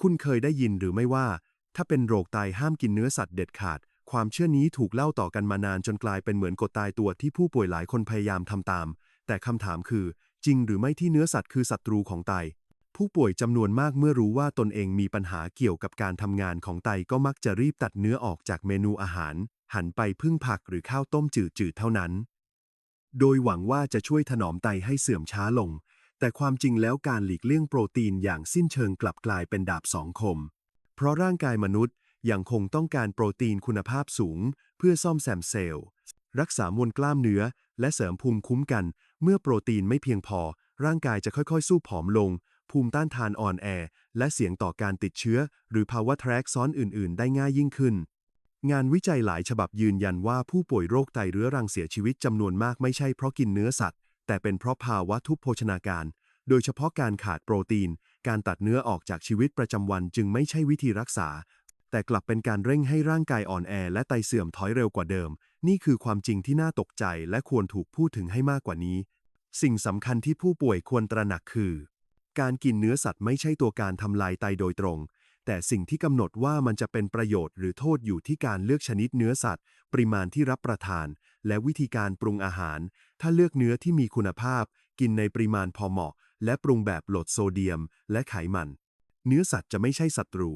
คุณเคยได้ยินหรือไม่ว่า ถ้าเป็นโรคไตห้ามกินเนื้อสัตว์เด็ดขาด ความเชื่อนี้ถูกเล่าต่อกันมานานจนกลายเป็นเหมือนกฎตายตัวที่ผู้ป่วยหลายคนพยายามทำตาม แต่คำถามคือ จริงหรือไม่ที่เนื้อสัตว์คือศัตรูของไต ผู้ป่วยจำนวนมากเมื่อรู้ว่าตนเองมีปัญหาเกี่ยวกับการทำงานของไตก็มักจะรีบตัดเนื้อออกจากเมนูอาหาร หันไปพึ่งผักหรือข้าวต้มจืดๆเท่านั้น โดยหวังว่าจะช่วยถนอมไตให้เสื่อมช้าลง แต่ความจริงแล้วการหลีกเลี่ยงโปรตีนอย่างสิ้นเชิงกลับกลายเป็นดาบสองคม เพราะร่างกายมนุษย์ยังคงต้องการโปรตีนคุณภาพสูง เพื่อซ่อมแซมเซลล์ รักษามวลกล้ามเนื้อ และเสริมภูมิคุ้มกัน เมื่อโปรตีนไม่เพียงพอ ร่างกายจะค่อยๆ สู้ผอมลง ภูมิต้านทานอ่อนแอ และเสี่ยงต่อการติดเชื้อ หรือภาวะแทรกซ้อนอื่น ๆ ได้ง่ายยิ่งขึ้น งานวิจัยหลายฉบับยืนยันว่าผู้ป่วยโรคไตเรื้อรังเสียชีวิตจำนวนมากไม่ใช่เพราะกินเนื้อสัตว์ แต่เป็นเพราะภาวะทุพโภชนาการ โดยเฉพาะการขาดโปรตีน การตัดเนื้อออกจากชีวิตประจำวันจึงไม่ใช่วิธีรักษา แต่กลับเป็นการเร่งให้ร่างกายอ่อนแอ และไตเสื่อมถอยเร็วกว่าเดิม นี่คือความจริงที่น่าตกใจและควรถูกพูดถึงให้มากกว่านี้ สิ่งสำคัญที่ผู้ป่วยควรตระหนักคือ การกินเนื้อสัตว์ไม่ใช่ตัวการทำลายไตโดยตรง แต่สิ่งที่กำหนดว่ามันจะเป็นประโยชน์หรือโทษอยู่ที่การเลือกชนิดเนื้อสัตว์ ปริมาณที่รับประทาน และวิธีการปรุงอาหาร ถ้าเลือกเนื้อที่มีคุณภาพ กินในปริมาณพอเหมาะ และปรุงแบบลดโซเดียม และไขมัน เนื้อสัตว์จะไม่ใช่ศัตรู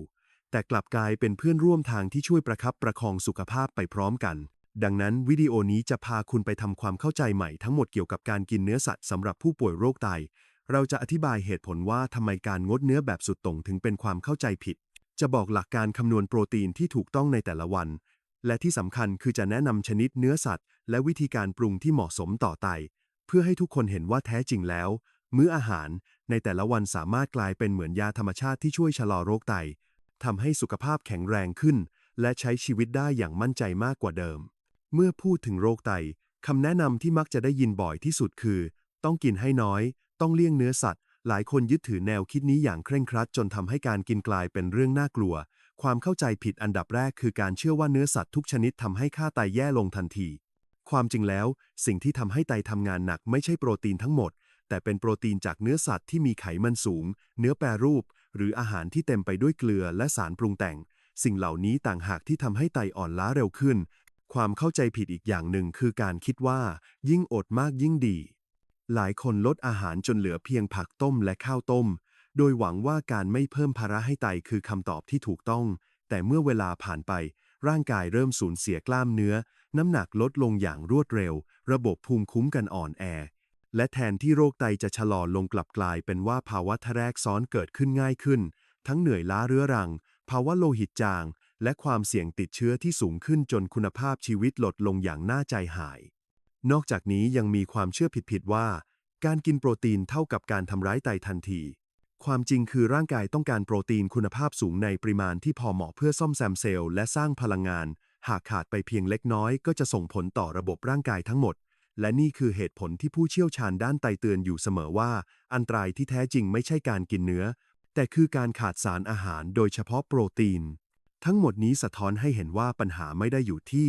แต่กลับกลายเป็นเพื่อนร่วมทางที่ช่วยประคับประคองสุขภาพไปพร้อมกัน ดังนั้นวิดีโอนี้จะพาคุณไปทำความเข้าใจใหม่ทั้งหมดเกี่ยวกับการกินเนื้อสัตว์สำหรับผู้ป่วยโรคไต เราจะอธิบายเหตุผลว่าทำไมการงดเนื้อแบบสุดต่งถึงเป็นความเข้าใจผิด จะบอกหลักการคำนวณโปรตีนที่ถูกต้องในแต่ละวัน และที่สำคัญคือจะแนะนำชนิดเนื้อสัตว์ และวิธีการปรุงที่เหมาะสมต่อไต เพื่อให้ทุกคนเห็นว่าแท้จริงแล้ว มื้ออาหารในแต่ละวันสามารถกลายเป็นเหมือนยาธรรมชาติที่ช่วยชะลอโรคไตทำให้สุขภาพแข็งแรงขึ้น และใช้ชีวิตได้อย่างมั่นใจมากกว่าเดิม เมื่อพูดถึงโรคไตคำแนะนำที่มักจะได้ยินบ่อยที่สุดคือ ต้องกินให้น้อย ต้องเลี่ยงเนื้อสัตว์ หลายคนยึดถือแนวคิดนี้อย่างเคร่งครัดจนทำให้การกินกลายเป็นเรื่องน่ากลัว ความเข้าใจผิดอันดับแรกคือการเชื่อว่าเนื้อสัตว์ทุกชนิดทำให้ค่าไตแย่ลงทันที ความจริงแล้ว สิ่งที่ทำให้ไตทำงานหนักไม่ใช่โปรตีนทั้งหมด แต่เป็นโปรตีนจากเนื้อสัตว์ที่มีไขมันสูง เนื้อแปรรูป หรืออาหารที่เต็มไปด้วยเกลือและสารปรุงแต่ง สิ่งเหล่านี้ต่างหากที่ทำให้ไตอ่อนล้าเร็วขึ้น ความเข้าใจผิดอีกอย่างหนึ่งคือการคิดว่า ยิ่งอดมากยิ่งดี หลายคนลดอาหารจนเหลือเพียงผักต้มและข้าวต้ม โดยหวังว่าการไม่เพิ่มภาระให้ไตคือคำตอบที่ถูกต้อง แต่เมื่อเวลาผ่านไป ร่างกายเริ่มสูญเสียกล้ามเนื้อ น้ำหนักลดลงอย่างรวดเร็ว ระบบภูมิคุ้มกันอ่อนแอ และแทนที่โรคไตจะชะลอลงกลับกลายเป็นว่าภาวะทะแรกซ้อนเกิดขึ้นง่ายขึ้น ทั้งเหนื่อยล้าเรื้อรัง ภาวะโลหิตจาง และความเสี่ยงติดเชื้อที่สูงขึ้นจนคุณภาพชีวิตลดลงอย่างน่าใจหาย นอกจากนี้ยังมีความเชื่อผิดๆว่า การกินโปรตีนเท่ากับการทำร้ายไตทันที ความจริงคือร่างกายต้องการโปรตีนคุณภาพสูงในปริมาณที่พอเหมาะเพื่อซ่อมแซมเซลล์และสร้างพลังงาน หากขาดไปเพียงเล็กน้อย ก็จะส่งผลต่อระบบร่างกายทั้งหมด และนี่คือเหตุผลที่ผู้เชี่ยวชาญด้านไตเตือนอยู่เสมอว่า อันตรายที่แท้จริงไม่ใช่การกินเนื้อ แต่คือการขาดสารอาหารโดยเฉพาะโปรตีน ทั้งหมดนี้สะท้อนให้เห็นว่าปัญหาไม่ได้อยู่ที่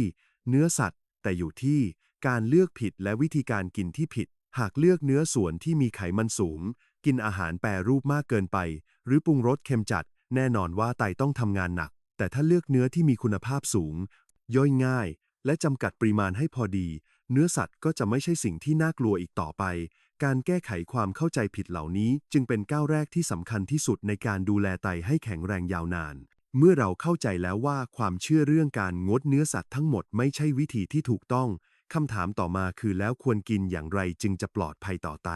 เนื้อสัตว์ แต่อยู่ที่ การเลือกผิดและวิธีการกินที่ผิด หากเลือกเนื้อส่วนที่มีไขมันสูง กินอาหารแปรรูปมากเกินไป หรือปรุงรสเค็มจัด แน่นอนว่าไตต้องทำงานหนัก แต่ถ้าเลือกเนื้อที่มีคุณภาพสูง ย่อยง่าย และจำกัดปริมาณให้พอดี เนื้อสัตว์ก็จะไม่ใช่สิ่งที่น่ากลัวอีกต่อไป การแก้ไขความเข้าใจผิดเหล่านี้ จึงเป็นก้าวแรกที่สำคัญที่สุดในการดูแลไตให้แข็งแรงยาวนาน เมื่อเราเข้าใจแล้วว่าความเชื่อเรื่องการงดเนื้อสัตว์ทั้งหมดไม่ใช่วิธีที่ถูกต้องคำถามต่อมาคือแล้วควรกินอย่างไรจึงจะปลอดภัยต่อไต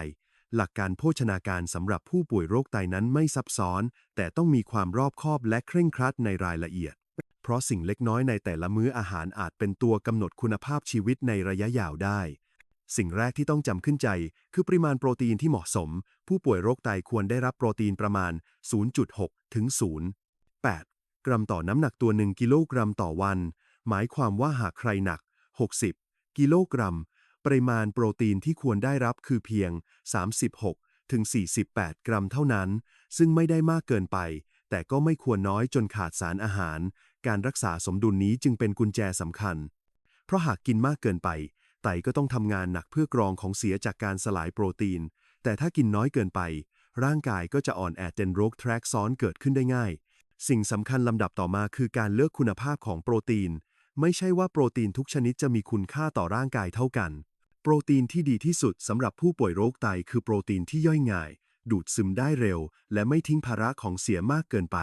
หลักการโภชนาการสำหรับผู้ป่วยโรคไตนั้นไม่ซับซ้อน แต่ต้องมีความรอบคอบและเคร่งครัดในรายละเอียด เพราะสิ่งเล็กน้อยในแต่ละมื้ออาหารอาจเป็นตัวกำหนดคุณภาพชีวิตในระยะยาวได้ สิ่งแรกที่ต้องจำขึ้นใจ คือปริมาณโปรตีนที่เหมาะสม ผู้ป่วยโรคไตควรได้รับโปรตีนประมาณ 0.6 ถึง 0.8 กรัมต่อน้ำหนักตัว 1 กิโลกรัมต่อวัน หมายความว่าหากใครหนัก 60 กิโลกรัม ปริมาณโปรตีนที่ควรได้รับคือเพียง 36 ถึง 48 กรัมเท่านั้น ซึ่งไม่ได้มากเกินไป แต่ก็ไม่ควรน้อยจนขาดสารอาหาร การรักษาสมดุลนี้จึงเป็นกุญแจสำคัญ เพราะหากกินมากเกินไป ไตก็ต้องทำงานหนักเพื่อกรองของเสียจากการสลายโปรตีน แต่ถ้ากินน้อยเกินไป ร่างกายก็จะอ่อนแอจนโรคแทรกซ้อนเกิดขึ้นได้ง่าย สิ่งสำคัญลำดับต่อมาคือการเลือกคุณภาพของโปรตีน ไม่ใช่ว่าโปรตีนทุกชนิดจะมีคุณค่าต่อร่างกายเท่ากัน โปรตีนที่ดีที่สุดสำหรับผู้ป่วยโรคไตคือโปรตีนที่ย่อยง่าย ดูดซึมได้เร็ว และไม่ทิ้งภาระของเสียมากเกินไป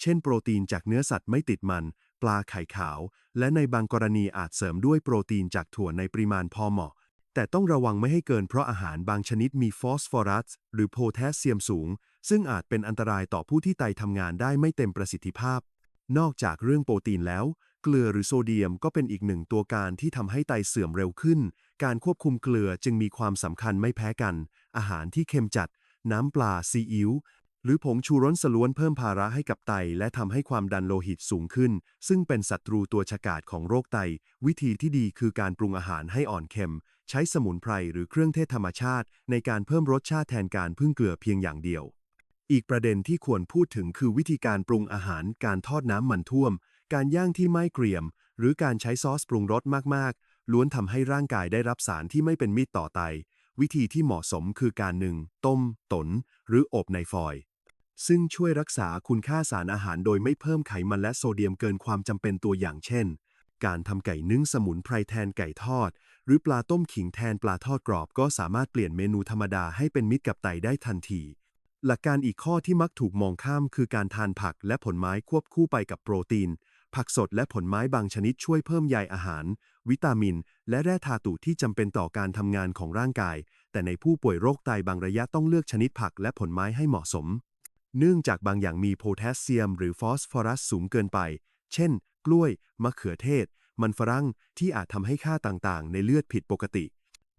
เช่นโปรตีนจากเนื้อสัตว์ไม่ติดมัน ปลาไข่ขาว และในบางกรณีอาจเสริมด้วยโปรตีนจากถั่วในปริมาณพอเหมาะ แต่ต้องระวังไม่ให้เกินเพราะอาหารบางชนิดมีฟอสฟอรัสหรือโพแทสเซียมสูง ซึ่งอาจเป็นอันตรายต่อผู้ที่ไตทำงานได้ไม่เต็มประสิทธิภาพ นอกจากเรื่องโปรตีนแล้ว เกลือหรือโซเดียมก็เป็นอีกหนึ่งตัวการที่ทำให้ไตเสื่อมเร็วขึ้น การควบคุมเกลือจึงมีความสำคัญไม่แพ้กัน อาหารที่เค็มจัด น้ำปลาซีอิ๊วหรือผงชูรสล้วนเพิ่มภาระให้กับไต และทำให้ความดันโลหิตสูงขึ้น ซึ่งเป็นศัตรูตัวฉกาจของโรคไต วิธีที่ดีคือการปรุงอาหารให้อ่อนเค็ม ใช้สมุนไพรหรือเครื่องเทศธรรมชาติ ในการเพิ่มรสชาติแทนการพึ่งเกลือเพียงอย่างเดียว อีกประเด็นที่ควรพูดถึงคือวิธีการปรุงอาหารการทอดน้ำมันท่วม การย่างที่ไม่เกรียม หรือการใช้ซอสปรุงรสมากๆ ล้วนทำให้ร่างกายได้รับสารที่ไม่เป็นมิตรต่อไต วิธีที่เหมาะสมคือการหนึ่ง ต้ม ตน หรืออบในฟอยล์ซึ่งช่วยรักษาคุณค่าสารอาหารโดยไม่เพิ่มไขมันและโซเดียมเกินความจำเป็นตัวอย่างเช่น การทำไก่นึ่งสมุนไพรแทนไก่ทอด หรือปลาต้มขิงแทนปลาทอดกรอบ ก็สามารถเปลี่ยนเมนูธรรมดาให้เป็นมิตรกับไตได้ทันที หลักการอีกข้อที่มักถูกมองข้ามคือการทานผักและผลไม้ควบคู่ไปกับโปรตีน ผักสดและผลไม้บางชนิดช่วยเพิ่มใยอาหาร วิตามิน และแร่ธาตุที่จำเป็นต่อการทำงานของร่างกาย แต่ในผู้ป่วยโรคไตบางระยะต้องเลือกชนิดผักและผลไม้ให้เหมาะสม เนื่องจากบางอย่างมีโพแทสเซียม หรือฟอสฟอรัสสูงเกินไป เช่น กล้วย มะเขือเทศ มันฝรั่งที่อาจทำให้ค่าต่างๆ ในเลือดผิดปกติ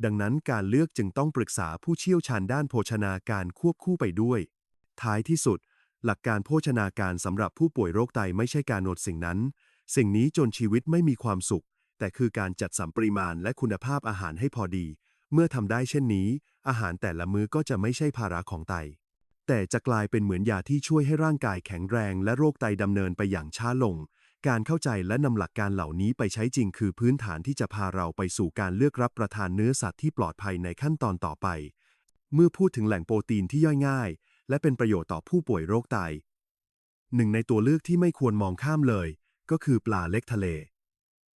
ดังนั้นการเลือกจึงต้องปรึกษาผู้เชี่ยวชาญด้านโภชนาการควบคู่ไปด้วย ท้ายที่สุด หลักการโภชนาการสำหรับผู้ป่วยโรคไตไม่ใช่การโนดสิ่งนั้น สิ่งนี้จนชีวิตไม่มีความสุข แต่คือการจัดสรรปริมาณและคุณภาพอาหารให้พอดี เมื่อทำได้เช่นนี้ อาหารแต่ละมื้อก็จะไม่ใช่ภาระของไต แต่จะกลายเป็นเหมือนยาที่ช่วยให้ร่างกายแข็งแรงและโรคไตดำเนินไปอย่างช้าลง การเข้าใจและนำหลักการเหล่านี้ไปใช้จริงคือพื้นฐานที่จะพาเราไปสู่การเลือกรับประทานเนื้อสัตว์ที่ปลอดภัยในขั้นตอนต่อไป เมื่อพูดถึงแหล่งโปรตีนที่ย่อยง่าย และเป็นประโยชน์ต่อผู้ป่วยโรคไต หนึ่งในตัวเลือกที่ไม่ควรมองข้ามเลย ก็คือปลาเล็กทะเล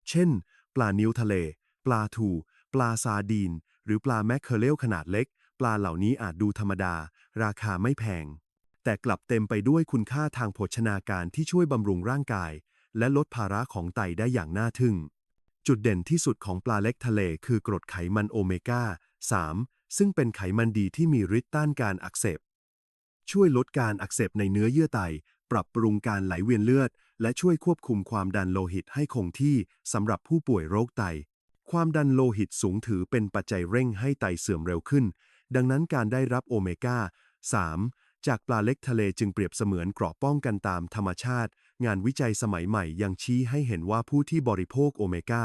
เช่น ปลานิ้วทะเล ปลาทู ปลาซาดีน หรือปลาแมคเคอเรลขนาดเล็ก ปลาเหล่านี้อาจดูธรรมดา ราคาไม่แพง แต่กลับเต็มไปด้วยคุณค่าทางโภชนาการที่ช่วยบำรุงร่างกาย และลดภาระของไตได้อย่างน่าทึ่ง จุดเด่นที่สุดของปลาเล็กทะเลคือกรดไขมันโอเมก้า 3ซึ่งเป็นไขมันดีที่มีฤทธิ์ต้านการอักเสบ ช่วยลดการอักเสบในเนื้อเยื่อไต ปรับปรุงการไหลเวียนเลือด และช่วยควบคุมความดันโลหิตให้คงที่สำหรับผู้ป่วยโรคไต ความดันโลหิตสูงถือเป็นปัจจัยเร่งให้ไตเสื่อมเร็วขึ้น ดังนั้นการได้รับโอเมก้า 3 จากปลาเล็กทะเลจึงเปรียบเสมือนเกราะป้องกันตามธรรมชาติ งานวิจัยสมัยใหม่ยังชี้ให้เห็นว่าผู้ที่บริโภคโอเมก้า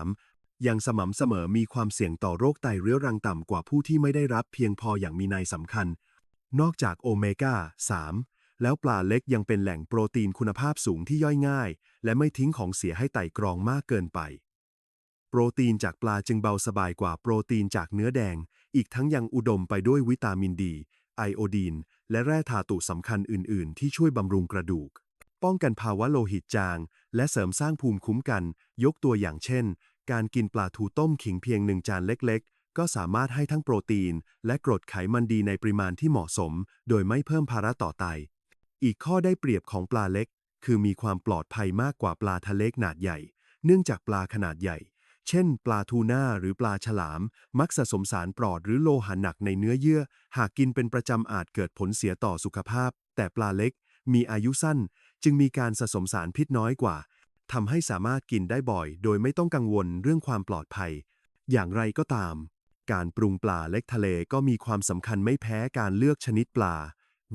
3 ยังสม่ำเสมอมีความเสี่ยงต่อโรคไตเรื้อรังต่ำกว่าผู้ที่ไม่ได้รับเพียงพออย่างมีนัยสำคัญ นอกจากโอเมก้า 3 แล้วปลาเล็กยังเป็นแหล่งโปรตีนคุณภาพสูงที่ย่อยง่าย และไม่ทิ้งของเสียให้ไตกรองมากเกินไป โปรตีนจากปลาจึงเบาสบายกว่าโปรตีนจากเนื้อแดง อีกทั้งยังอุดมไปด้วยวิตามินดี ไอโอดีน และแร่ธาตุสำคัญอื่น ๆ ที่ช่วยบำรุงกระดูก ป้องกันภาวะโลหิตจาง และเสริมสร้างภูมิคุ้มกัน ยกตัวอย่างเช่น การกินปลาทูต้มขิงเพียงหนึ่งจานเล็ก ๆ ก็สามารถให้ทั้งโปรตีน และกรดไขมันดีในปริมาณที่เหมาะสม โดยไม่เพิ่มภาระต่อไต อีกข้อได้เปรียบของปลาเล็ก คือมีความปลอดภัยมากกว่าปลาทะเลขนาดใหญ่ เนื่องจากปลาขนาดใหญ่ เช่น ปลาทูน่าหรือปลาฉลาม มักสะสมสารปลอดหรือโลหะหนักในเนื้อเยื่อ หากกินเป็นประจำอาจเกิดผลเสียต่อสุขภาพ แต่ปลาเล็ก มีอายุสั้น จึงมีการสะสมสารพิษน้อยกว่าทำให้สามารถกินได้บ่อย โดยไม่ต้องกังวลเรื่องความปลอดภัย อย่างไรก็ตาม การปรุงปลาเล็กทะเลก็มีความสำคัญไม่แพ้การเลือกชนิดปลา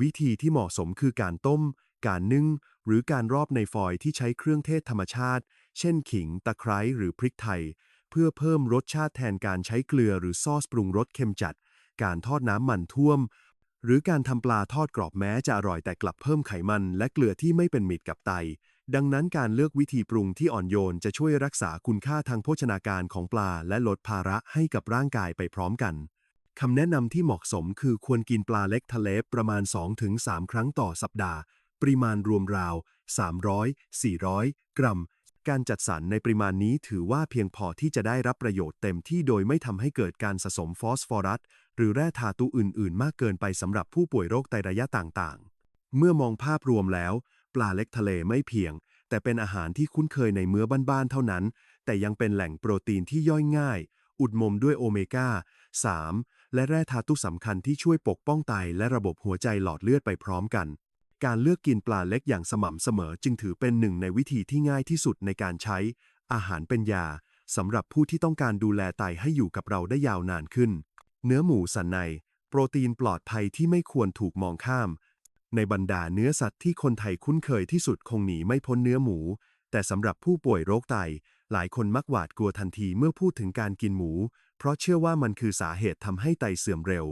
วิธีที่เหมาะสมคือการต้ม การนึ่ง หรือการรอบในฟอยที่ใช้เครื่องเทศธรรมชาติ เช่นขิง ตะไคร้หรือพริกไทย เพื่อเพิ่มรสชาติแทนการใช้เกลือหรือซอสปรุงรสเค็มจัด การทอดน้ำมันท่วม หรือการทำปลาทอดกรอบแม้จะอร่อยแต่กลับเพิ่มไขมัน และเกลือที่ไม่เป็นมิตรกับไต ดังนั้นการเลือกวิธีปรุงที่อ่อนโยนจะช่วยรักษาคุณค่าทางโภชนาการของปลา และลดภาระให้กับร่างกายไปพร้อมกันคำแนะนำที่เหมาะสมคือควรกินปลาเล็กทะเลประมาณ 2-3 ครั้งต่อสัปดาห์ ปริมาณรวมราว 300 400 กรัม การจัดสรรในปริมาณนี้ถือว่าเพียงพอที่จะได้รับประโยชน์เต็มที่โดยไม่ทำให้เกิดการสะสมฟอสฟอรัส หรือแร่ธาตุอื่น ๆ มากเกินไปสำหรับผู้ป่วยโรคไตระยะต่าง ๆ เมื่อมองภาพรวมแล้ว ปลาเล็กทะเลไม่เพียง แต่เป็นอาหารที่คุ้นเคยในเมื้อบ้านๆเท่านั้น แต่ยังเป็นแหล่งโปรตีนที่ย่อยง่าย อุดมด้วยโอเมก้า 3 และแร่ธาตุสำคัญที่ช่วยปกป้องไตและระบบหัวใจหลอดเลือดไปพร้อมกัน การเลือกกินปลาเล็กอย่างสม่ำเสมอจึงถือเป็นหนึ่งในวิธีที่ง่ายที่สุดในการใช้ อาหารเป็นยาสำหรับผู้ที่ต้องการดูแลไตให้อยู่กับเราได้ยาวนานขึ้น เนื้อหมูสันใน โปรตีนปลอดภัยที่ไม่ควรถูกมองข้าม ในบรรดาเนื้อสัตว์ที่คนไทยคุ้นเคยที่สุดคงหนีไม่พ้นเนื้อหมู แต่สำหรับผู้ป่วยโรคไต หลายคนมักหวาดกลัวทันทีเมื่อพูดถึงการกินหมู เพราะเชื่อว่ามันคือสาเหตุทำให้ไตเสื่อมเร็ว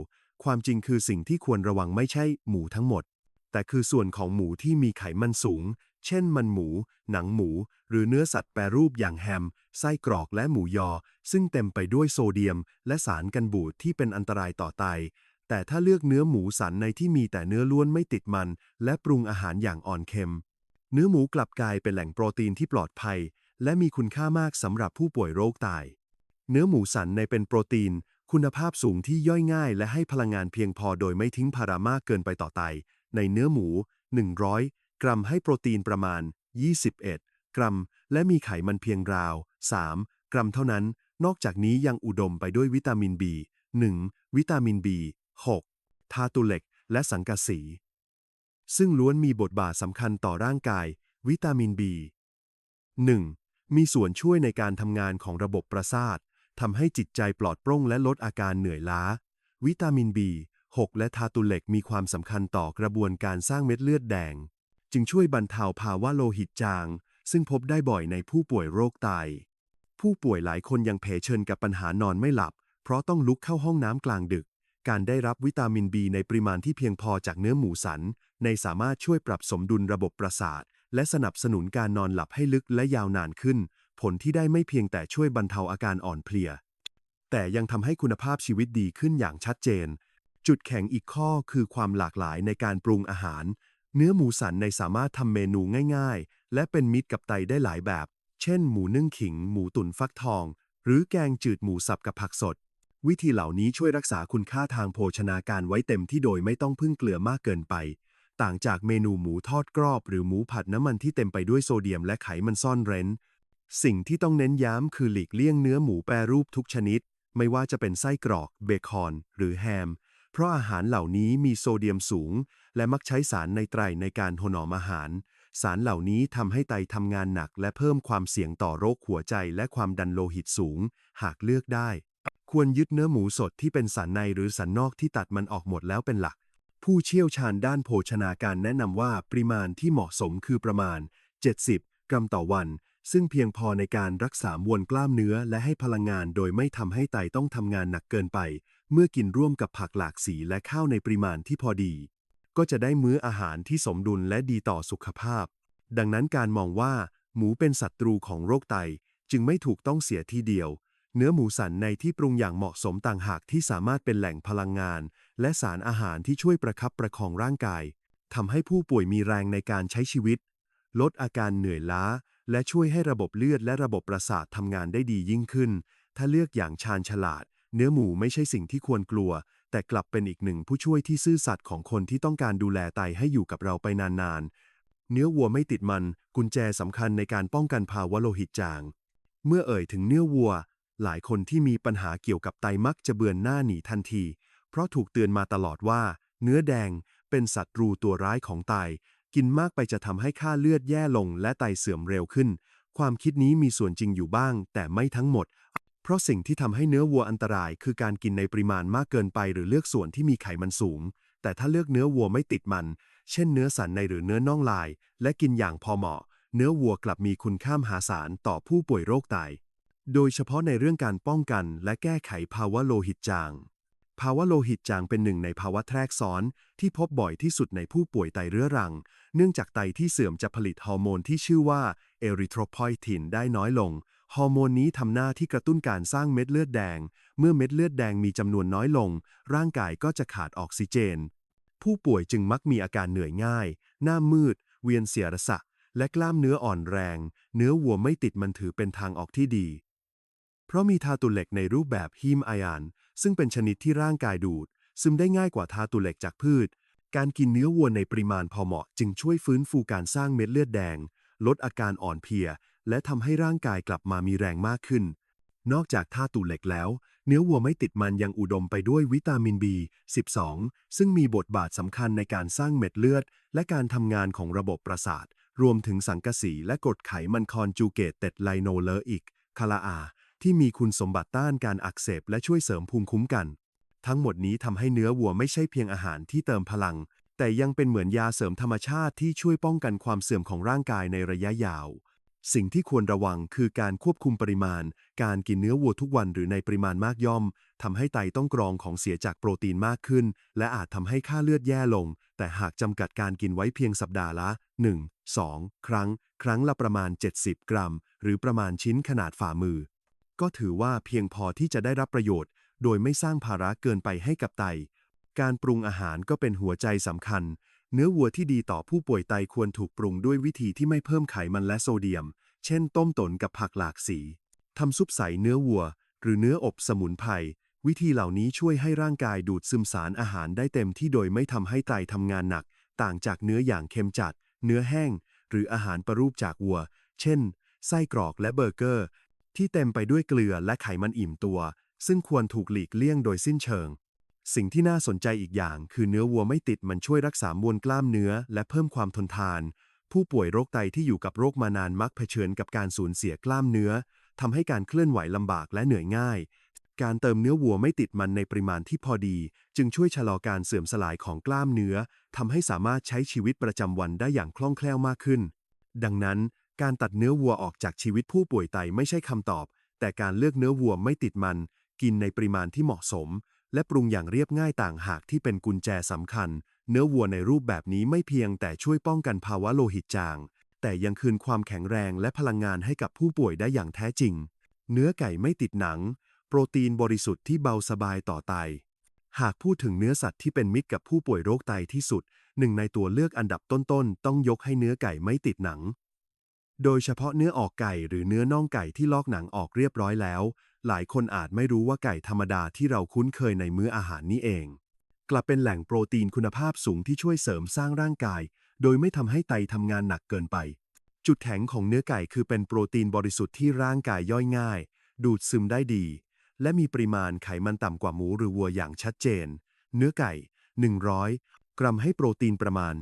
ความจริงคือสิ่งที่ควรระวังไม่ใช่หมูทั้งหมด แต่คือส่วนของหมูที่มีไขมันสูง เช่นมันหมู หนังหมู หรือเนื้อสัตว์แปรรูปอย่างแฮม ไส้กรอกและหมูยอ ซึ่งเต็มไปด้วยโซเดียม และสารกันบูดที่เป็นอันตรายต่อไต แต่ถ้าเลือกเนื้อหมูสันในที่มีแต่เนื้อล้วนไม่ติดมัน และปรุงอาหารอย่างอ่อนเค็ม เนื้อหมูกลับกลายเป็นแหล่งโปรตีนที่ปลอดภัย และมีคุณค่ามากสำหรับผู้ป่วยโรคไตเนื้อหมูสันในเป็นโปรตีน คุณภาพสูงที่ย่อยง่าย และให้พลังงานเพียงพอโดยไม่ทิ้งภาระมากเกินไปต่อไต ในเนื้อหมู 100 กรัมให้โปรตีนประมาณ 21 กรัม และมีไขมันเพียงราว 3 กรัมเท่านั้น นอกจากนี้ยังอุดมไปด้วยวิตามิน B 1 วิตามิน B 6 ธาตุเหล็ก และสังกะสี ซึ่งล้วนมีบทบาทสำคัญต่อร่างกาย วิตามิน B 1. มีส่วนช่วยในการทำงานของระบบประสาททำให้จิตใจปลอดโปร่งและลดอาการเหนื่อยล้า วิตามิน B 6 และธาตุเหล็กมีความสำคัญต่อกระบวนการสร้างเม็ดเลือดแดง จึงช่วยบรรเทาภาวะโลหิตจาง ซึ่งพบได้บ่อยในผู้ป่วยโรคไต ผู้ป่วยหลายคนยังเผชิญกับปัญหานอนไม่หลับ เพราะต้องลุกเข้าห้องน้ำกลางดึก การได้รับวิตามิน B ในปริมาณที่เพียงพอจากเนื้อหมูสัน ในสามารถช่วยปรับสมดุลระบบประสาท และสนับสนุนการนอนหลับให้ลึกและยาวนานขึ้น ผลที่ได้ไม่เพียงแต่ช่วยบรรเทาอาการอ่อนเพลีย แต่ยังทำให้คุณภาพชีวิตดีขึ้นอย่างชัดเจน จุดแข็งอีกข้อคือความหลากหลายในการปรุงอาหาร เนื้อหมูสันในสามารถทำเมนูง่าย ๆ และเป็นมิตรกับไตได้หลายแบบ เช่น หมูนึ่งขิง หมูตุ๋นฟักทอง หรือแกงจืดหมูสับกับผักสด วิธีเหล่านี้ช่วยรักษาคุณค่าทางโภชนาการไว้เต็มที่โดยไม่ต้องพึ่งเกลือมากเกินไป ต่างจากเมนูหมูทอดกรอบ หรือหมูผัดน้ำมันที่เต็มไปด้วยโซเดียมและไขมันซ่อนเร้น สิ่งที่ต้องเน้นย้ำคือหลีกเลี่ยงเนื้อหมูแปรรูปทุกชนิด ไม่ว่าจะเป็นไส้กรอก เบคอน หรือแฮม เพราะอาหารเหล่านี้มีโซเดียมสูง และมักใช้สารไนไตรในการถนอมอาหาร สารเหล่านี้ทำให้ไตทำงานหนัก และเพิ่มความเสี่ยงต่อโรคหัวใจและความดันโลหิตสูง หากเลือกได้ ควรยึดเนื้อหมูสดที่เป็นสันในหรือสันนอกที่ตัดมันออกหมดแล้วเป็นหลัก ผู้เชี่ยวชาญด้านโภชนาการแนะนำว่าปริมาณที่เหมาะสมคือประมาณ 70 กรัมต่อวัน ซึ่งเพียงพอในการรักษามวลกล้ามเนื้อและให้พลังงานโดยไม่ทำให้ไตต้องทำงานหนักเกินไป เมื่อกินร่วมกับผักหลากสีและข้าวในปริมาณที่พอดี ก็จะได้มื้ออาหารที่สมดุลและดีต่อสุขภาพ ดังนั้นการมองว่า หมูเป็นศัตรูของโรคไตจึงไม่ถูกต้องเสียทีเดียว เนื้อหมูสันในที่ปรุงอย่างเหมาะสมต่างหากที่สามารถเป็นแหล่งพลังงาน และสารอาหารที่ช่วยประคับประคองร่างกายทำให้ผู้ป่วยมีแรงในการใช้ชีวิต ลดอาการเหนื่อยล้า และช่วยให้ระบบเลือดและระบบประสาททำงานได้ดียิ่งขึ้น ถ้าเลือกอย่างชาญฉลาด เนื้อหมูไม่ใช่สิ่งที่ควรกลัว แต่กลับเป็นอีกหนึ่งผู้ช่วยที่ซื่อสัตย์ของคนที่ต้องการดูแลไตให้อยู่กับเราไปนานๆ เนื้อวัวไม่ติดมัน กุญแจสำคัญในการป้องกันภาวะโลหิตจาง เมื่อเอ่ยถึงเนื้อวัว หลายคนที่มีปัญหาเกี่ยวกับไตมักจะเบือนหน้าหนีทันที เพราะถูกเตือนมาตลอดว่า เนื้อแดงเป็นศัตรูตัวร้ายของไต กินมากไปจะทำให้ค่าเลือดแย่ลงและไตเสื่อมเร็วขึ้น ความคิดนี้มีส่วนจริงอยู่บ้าง แต่ไม่ทั้งหมด เพราะสิ่งที่ทำให้เนื้อวัวอันตราย คือการกินในปริมาณมากเกินไป หรือเลือกส่วนที่มีไขมันสูง แต่ถ้าเลือกเนื้อวัวไม่ติดมัน เช่นเนื้อสันในหรือเนื้อน่องลาย และกินอย่างพอเหมาะ เนื้อวัวกลับมีคุณค่ามหาศาลต่อผู้ป่วยโรคไต โดยเฉพาะในเรื่องการป้องกันและแก้ไขภาวะโลหิตจาง ภาวะโลหิตจางเป็นหนึ่งในภาวะแทรกซ้อน ที่พบบ่อยที่สุดในผู้ป่วยไตเรื้อรัง เนื่องจากไตที่เสื่อมจะผลิตฮอร์โมนที่ชื่อว่าเอริโทรพอยตินได้น้อยลง ฮอร์โมนนี้ทำหน้าที่กระตุ้นการสร้างเม็ดเลือดแดง เมื่อเม็ดเลือดแดงมีจำนวนน้อยลง ร่างกายก็จะขาดออกซิเจน ผู้ป่วยจึงมักมีอาการเหนื่อยง่าย หน้ามืด เวียนเสียระสะและกล้ามเนื้ออ่อนแรง เนื้อวัวไม่ติดมันถือเป็นทางออกที่ดี เพราะมีธาตุเหล็กในรูปแบบฮีมไอออนซึ่งเป็นชนิดที่ร่างกายดูด ซึมได้ง่ายกว่าธาตุเหล็กจากพืช การกินเนื้อวัวในปริมาณพอเหมาะ จึงช่วยฟื้นฟูการสร้างเม็ดเลือดแดง ลดอาการอ่อนเพลีย และทำให้ร่างกายกลับมามีแรงมากขึ้น นอกจากธาตุเหล็กแล้ว เนื้อวัวไม่ติดมันยังอุดมไปด้วยวิตามิน B12 ซึ่งมีบทบาทสำคัญในการสร้างเม็ดเลือด และการทำงานของระบบประสาท รวมถึงสังกะสีและกรดไขมันคอนจูเกตเต็ดไลโนเลออิกคาลาอา ที่มีคุณสมบัติต้านการอักเสบและช่วยเสริมภูมิคุ้มกัน ทั้งหมดนี้ทำให้เนื้อวัวไม่ใช่เพียงอาหารที่เติมพลัง แต่ยังเป็นเหมือนยาเสริมธรรมชาติที่ช่วยป้องกันความเสื่อมของร่างกายในระยะยาว สิ่งที่ควรระวังคือการควบคุมปริมาณ การกินเนื้อวัวทุกวันหรือในปริมาณมากย่อมทำให้ไตต้องกรองของเสียจากโปรตีนมากขึ้น และอาจทำให้ค่าเลือดแย่ลง แต่หากจำกัดการกินไว้เพียงสัปดาห์ละ 1 2 ครั้ง ครั้งละประมาณ 70 กรัม หรือประมาณชิ้นขนาดฝ่ามือ ก็ถือว่าเพียงพอที่จะได้รับประโยชน์ โดยไม่สร้างภาระเกินไปให้กับไต การปรุงอาหารก็เป็นหัวใจสำคัญ เนื้อวัวที่ดีต่อผู้ป่วยไตควรถูกปรุงด้วยวิธีที่ไม่เพิ่มไขมันและโซเดียม เช่น ต้มตุ๋นกับผักหลากสีทำซุปใสเนื้อวัว หรือเนื้ออบสมุนไพรวิธีเหล่านี้ช่วยให้ร่างกายดูดซึมสารอาหารได้เต็มที่โดยไม่ทำให้ไตทำงานหนัก ต่างจากเนื้ออย่างเค็มจัด เนื้อแห้ง หรืออาหารประรูปจากวัว เช่น ไส้กรอกและเบอร์เกอร์ ที่เต็มไปด้วยเกลือและไขมันอิ่มตัว ซึ่งควรถูกหลีกเลี่ยงโดยสิ้นเชิง สิ่งที่น่าสนใจอีกอย่าง คือเนื้อวัวไม่ติดมันช่วยรักษามวลกล้ามเนื้อ และเพิ่มความทนทาน ผู้ป่วยโรคไตที่อยู่กับโรคมานานมักเผชิญกับการสูญเสียกล้ามเนื้อทำให้การเคลื่อนไหวลำบากและเหนื่อยง่าย การเติมเนื้อวัวไม่ติดมันในปริมาณที่พอดี จึงช่วยชะลอการเสื่อมสลายของกล้ามเนื้อทำให้สามารถใช้ชีวิตประจำวันได้อย่างคล่องแคล่วมากขึ้น ดังนั้น การตัดเนื้อวัวออกจากชีวิตผู้ป่วยไตไม่ใช่คำตอบ แต่การเลือกเนื้อวัวไม่ติดมัน กินในปริมาณที่เหมาะสม และปรุงอย่างเรียบง่ายต่างหากที่เป็นกุญแจสำคัญ เนื้อวัวในรูปแบบนี้ไม่เพียงแต่ช่วยป้องกันภาวะโลหิตจาง แต่ยังคืนความแข็งแรงและพลังงานให้กับผู้ป่วยได้อย่างแท้จริง เนื้อไก่ไม่ติดหนัง โปรตีนบริสุทธิ์ที่เบาสบายต่อไต หากพูดถึงเนื้อสัตว์ที่เป็นมิตรกับผู้ป่วยโรคไตที่สุด หนึ่งในตัวเลือกอันดับต้นๆ ต้องยกให้เนื้อไก่ไม่ติดหนัง โดยเฉพาะเนื้อออกไก่หรือเนื้อน่องไก่ที่ลอกหนังออกเรียบร้อยแล้ว หลายคนอาจไม่รู้ว่าไก่ธรรมดาที่เราคุ้นเคยในมื้ออาหารนี้เอง กลับเป็นแหล่งโปรตีนคุณภาพสูงที่ช่วยเสริมสร้างร่างกาย โดยไม่ทำให้ไตทำงานหนักเกินไป จุดแข็งของเนื้อไก่คือเป็นโปรตีนบริสุทธิ์ที่ร่างกายย่อยง่าย ดูดซึมได้ดี และมีปริมาณไขมันต่ำกว่าหมูหรือวัวอย่างชัดเจน เนื้อไก่ 100 กรัมให้โปรตีนประมาณ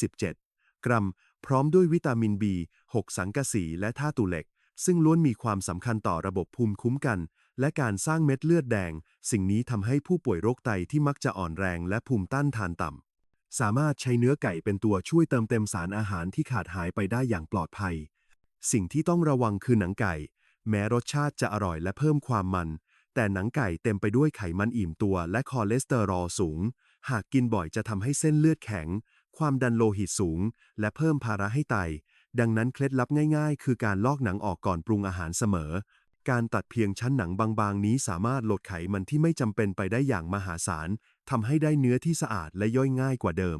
25-27 กรัม พร้อมด้วยวิตามิน B 6 สังกะสีและธาตุเหล็ก ซึ่งล้วนมีความสำคัญต่อระบบภูมิคุ้มกัน และการสร้างเม็ดเลือดแดง สิ่งนี้ทำให้ผู้ป่วยโรคไตที่มักจะอ่อนแรงและภูมิต้านทานต่ำ สามารถใช้เนื้อไก่เป็นตัวช่วยเติมเต็มสารอาหารที่ขาดหายไปได้อย่างปลอดภัย สิ่งที่ต้องระวังคือหนังไก่ แม้รสชาติจะอร่อยและเพิ่มความมัน แต่หนังไก่เต็มไปด้วยไขมันอิ่มตัวและคอเลสเตอรอลสูง หากกินบ่อยจะทำให้เส้นเลือดแข็ง ความดันโลหิตสูง และเพิ่มภาระให้ไต ดังนั้นเคล็ดลับง่าย ๆ คือการลอกหนังออกก่อนปรุงอาหารเสมอ การตัดเพียงชั้นหนังบางๆ นี้สามารถลดไขมันที่ไม่จำเป็นไปได้อย่างมหาศาลทำให้ได้เนื้อที่สะอาดและย่อยง่ายกว่าเดิม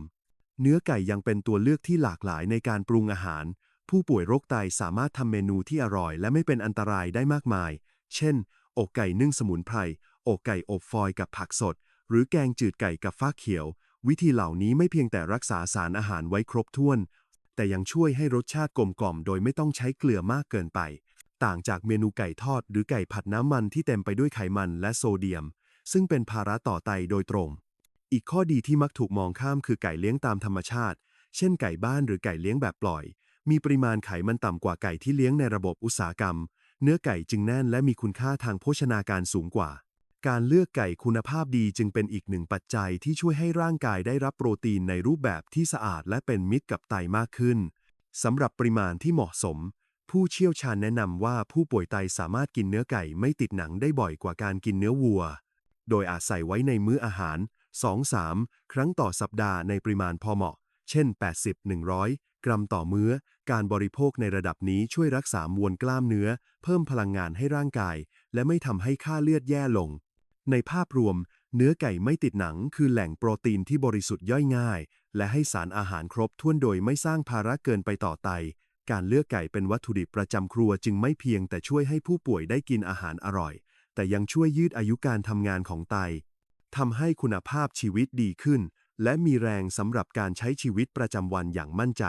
เนื้อไก่ยังเป็นตัวเลือกที่หลากหลายในการปรุงอาหาร ผู้ป่วยโรคไตสามารถทำเมนูที่อร่อย และไม่เป็นอันตรายได้มากมาย เช่น อกไก่นึ่งสมุนไพร อกไก่อบฟอยล์กับผักสด หรือแกงจืดไก่กับฟ้าเขียว วิธีเหล่านี้ไม่เพียงแต่รักษาสารอาหารไว้ครบถ้วน แต่ยังช่วยให้รสชาติกลมกล่อมโดยไม่ต้องใช้เกลือมากเกินไป ต่างจากเมนูไก่ทอดหรือไก่ผัดน้ำมันที่เต็มไปด้วยไขมันและโซเดียม ซึ่งเป็นภาระต่อไตโดยตรง อีกข้อดีที่มักถูกมองข้ามคือไก่เลี้ยงตามธรรมชาติ เช่นไก่บ้านหรือไก่เลี้ยงแบบปล่อย มีปริมาณไขมันต่ำกว่าไก่ที่เลี้ยงในระบบอุตสาหกรรม เนื้อไก่จึงแน่นและมีคุณค่าทางโภชนาการสูงกว่า การเลือกไก่คุณภาพดีจึงเป็นอีกหนึ่งปัจจัยที่ช่วยให้ร่างกายได้รับโปรตีนในรูปแบบที่สะอาดและเป็นมิตรกับไตมากขึ้นสำหรับปริมาณที่เหมาะสม ผู้เชี่ยวชาญแนะนำว่าผู้ป่วยไตสามารถกินเนื้อไก่ไม่ติดหนังได้บ่อยกว่าการกินเนื้อวัว โดยอาจใส่ไว้ในมื้ออาหาร 2-3 ครั้งต่อสัปดาห์ในปริมาณพอเหมาะ เช่น 80-100 กรัมต่อมื้อ การบริโภคในระดับนี้ช่วยรักษามวลกล้ามเนื้อ เพิ่มพลังงานให้ร่างกาย และไม่ทำให้ค่าเลือดแย่ลง ในภาพรวม เนื้อไก่ไม่ติดหนังคือแหล่งโปรตีนที่บริสุทธิ์ย่อยง่าย และให้สารอาหารครบถ้วนโดยไม่สร้างภาระเกินไปต่อไต การเลือกไก่เป็นวัตถุดิบประจำครัวจึงไม่เพียงแต่ช่วยให้ผู้ป่วยได้กินอาหารอร่อย แต่ยังช่วยยืดอายุการทำงานของไตทำให้คุณภาพชีวิตดีขึ้น และมีแรงสำหรับการใช้ชีวิตประจำวันอย่างมั่นใจ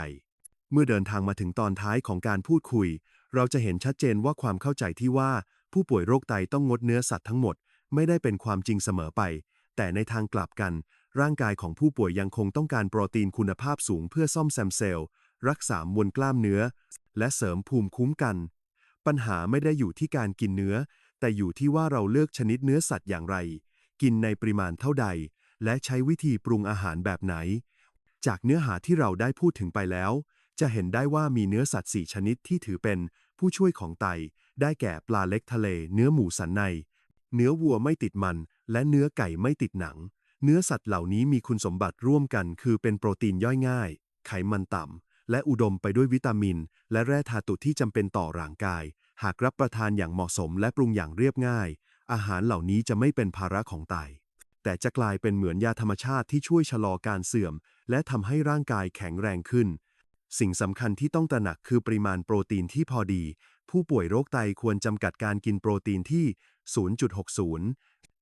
เมื่อเดินทางมาถึงตอนท้ายของการพูดคุย เราจะเห็นชัดเจนว่าความเข้าใจที่ว่า ผู้ป่วยโรคไตต้องงดเนื้อสัตว์ทั้งหมด ไม่ได้เป็นความจริงเสมอไป แต่ในทางกลับกัน ร่างกายของผู้ป่วยยังคงต้องการโปรตีนคุณภาพสูงเพื่อซ่อมแซมเซลล์ รักษามวลกล้ามเนื้อ และเสริมภูมิคุ้มกัน ปัญหาไม่ได้อยู่ที่การกินเนื้อ แต่อยู่ที่ว่าเราเลือกชนิดเนื้อสัตว์อย่างไร กินในปริมาณเท่าใด และใช้วิธีปรุงอาหารแบบไหน จากเนื้อหาที่เราได้พูดถึงไปแล้ว จะเห็นได้ว่ามีเนื้อสัตว์4ชนิดที่ถือเป็นผู้ช่วยของไต ได้แก่ปลาเล็กทะเล เนื้อหมูสันใน เนื้อวัวไม่ติดมัน และเนื้อไก่ไม่ติดหนัง เนื้อสัตว์เหล่านี้มีคุณสมบัติร่วมกัน คือเป็นโปรตีนย่อยง่าย ไขมันต่ำ และอุดมไปด้วยวิตามิน และแร่ธาตุที่จำเป็นต่อร่างกาย หากรับประทานอย่างเหมาะสมและปรุงอย่างเรียบง่าย อาหารเหล่านี้จะไม่เป็นภาระของไต แต่จะกลายเป็นเหมือนยาธรรมชาติที่ช่วยชะลอการเสื่อม และทำให้ร่างกายแข็งแรงขึ้น สิ่งสำคัญที่ต้องตระหนักคือปริมาณโปรตีนที่พอดี ผู้ป่วยโรคไตควรจำกัดการกินโปรตีนที่ 0.60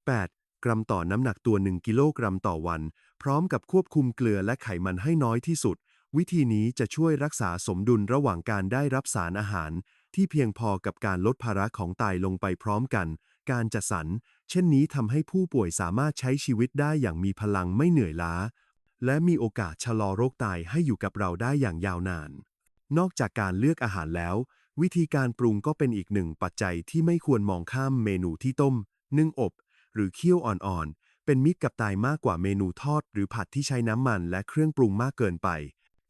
8 กรัมต่อน้ำหนักตัว 1 กิโลกรัมต่อวัน พร้อมกับควบคุมเกลือและไขมันให้น้อยที่สุด วิธีนี้จะช่วยรักษาสมดุลระหว่างการได้รับสารอาหาร ที่เพียงพอกับการลดภาระของไตลงไปพร้อมกัน การจัดสรร เช่นนี้ทำให้ผู้ป่วยสามารถใช้ชีวิตได้อย่างมีพลังไม่เหนื่อยล้า และมีโอกาสชะลอโรคไตให้อยู่กับเราได้อย่างยาวนาน นอกจากการเลือกอาหารแล้ว วิธีการปรุงก็เป็นอีกหนึ่งปัจจัยที่ไม่ควรมองข้ามเมนูที่ต้ม นึ่งอบ หรือเคี่ยวอ่อนๆ เป็นมิตรกับไตมากกว่าเมนูทอด หรือผัดที่ใช้น้ำมันและเครื่องปรุงมากเกินไป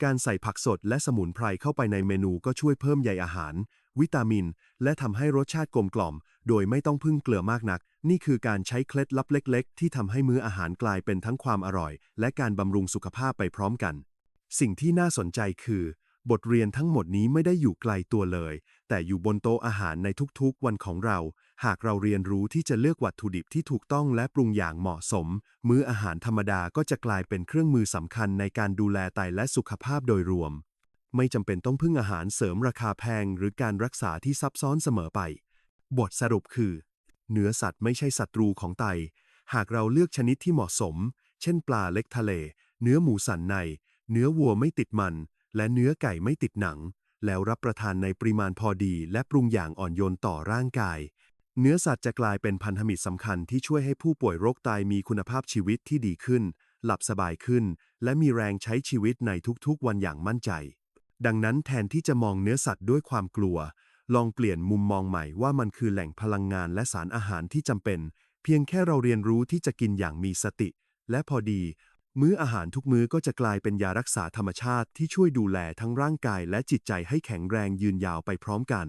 การใส่ผักสดและสมุนไพรเข้าไปในเมนูก็ช่วยเพิ่มใยอาหาร วิตามิน และทำให้รสชาติกลมกล่อม โดยไม่ต้องพึ่งเกลือมากนัก นี่คือการใช้เคล็ดลับเล็ก ๆ ที่ทำให้มื้ออาหารกลายเป็นทั้งความอร่อย และการบำรุงสุขภาพไปพร้อมกัน สิ่งที่น่าสนใจคือ บทเรียนทั้งหมดนี้ไม่ได้อยู่ไกลตัวเลย แต่อยู่บนโต๊ะอาหารในทุกๆ วันของเรา หากเราเรียนรู้ที่จะเลือกวัตถุดิบที่ถูกต้องและปรุงอย่างเหมาะสม มื้ออาหารธรรมดาก็จะกลายเป็นเครื่องมือสำคัญในการดูแลไตและสุขภาพโดยรวม ไม่จำเป็นต้องพึ่งอาหารเสริมราคาแพง หรือการรักษาที่ซับซ้อนเสมอไป บทสรุปคือ เนื้อสัตว์ไม่ใช่ศัตรูของไต หากเราเลือกชนิดที่เหมาะสม เช่น ปลาเล็กทะเล เนื้อหมูสันใน เนื้อวัวไม่ติดมัน และเนื้อไก่ไม่ติดหนัง แล้วรับประทานในปริมาณพอดี และปรุงอย่างอ่อนโยนต่อร่างกาย เนื้อสัตว์จะกลายเป็นพันธมิตรสำคัญที่ช่วยให้ผู้ป่วยโรคไตมีคุณภาพชีวิตที่ดีขึ้น หลับสบายขึ้น และมีแรงใช้ชีวิตในทุกๆ วันอย่างมั่นใจ ดังนั้นแทนที่จะมองเนื้อสัตว์ด้วยความกลัว ลองเปลี่ยนมุมมองใหม่ว่ามันคือแหล่งพลังงานและสารอาหารที่จำเป็น เพียงแค่เราเรียนรู้ที่จะกินอย่างมีสติ และพอดี มื้ออาหารทุกมื้อก็จะกลายเป็นยารักษาธรรมชาติที่ช่วยดูแลทั้งร่างกายและจิตใจให้แข็งแรงยืนยาวไปพร้อมกัน